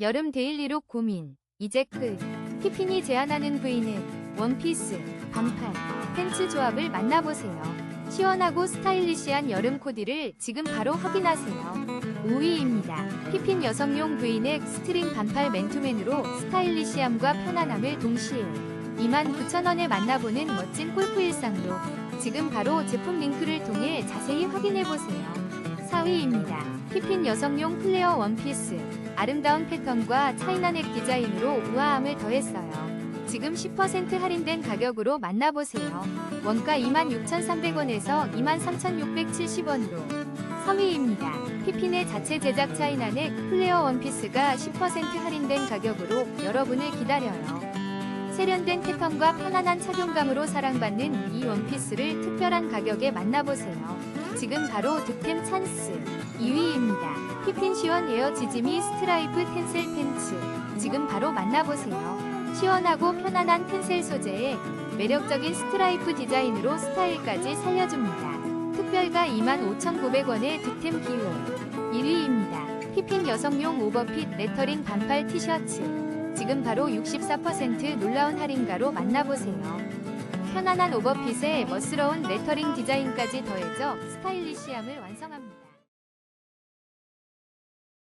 여름 데일리룩 고민. 이제 끝. 피핀이 제안하는 V넥, 원피스, 반팔, 팬츠 조합을 만나보세요. 시원하고 스타일리시한 여름 코디를 지금 바로 확인하세요. 5위입니다. 피핀 여성용 V넥 스트링 반팔 맨투맨으로 스타일리시함과 편안함을 동시에 29,000원에 만나보는 멋진 골프 일상로. 지금 바로 제품 링크를 통해 자세히 확인해보세요. 4위입니다. 피핀 여성용 플레어 원피스. 아름다운 패턴과 차이나넥 디자인으로 우아함을 더했어요. 지금 10% 할인된 가격으로 만나보세요. 원가 26,300원에서 23,670원으로. 3위입니다. 피핀의 자체 제작 차이나넥 플레어 원피스가 10% 할인된 가격으로 여러분을 기다려요. 세련된 패턴과 편안한 착용감으로 사랑받는 이 원피스를 특별한 가격에 만나보세요. 지금 바로 득템 찬스 2위입니다. 피핀 시원 에어 지지미 스트라이프 텐셀 팬츠 지금 바로 만나보세요. 시원하고 편안한 텐셀 소재에 매력적인 스트라이프 디자인으로 스타일까지 살려줍니다. 특별가 25,900원의 득템 기호 1위입니다. 피핀 여성용 오버핏 레터링 반팔 티셔츠 지금 바로 64% 놀라운 할인가로 만나보세요. 편안한 오버핏에 멋스러운 레터링 디자인까지 더해져 스타일리시함을 완성합니다.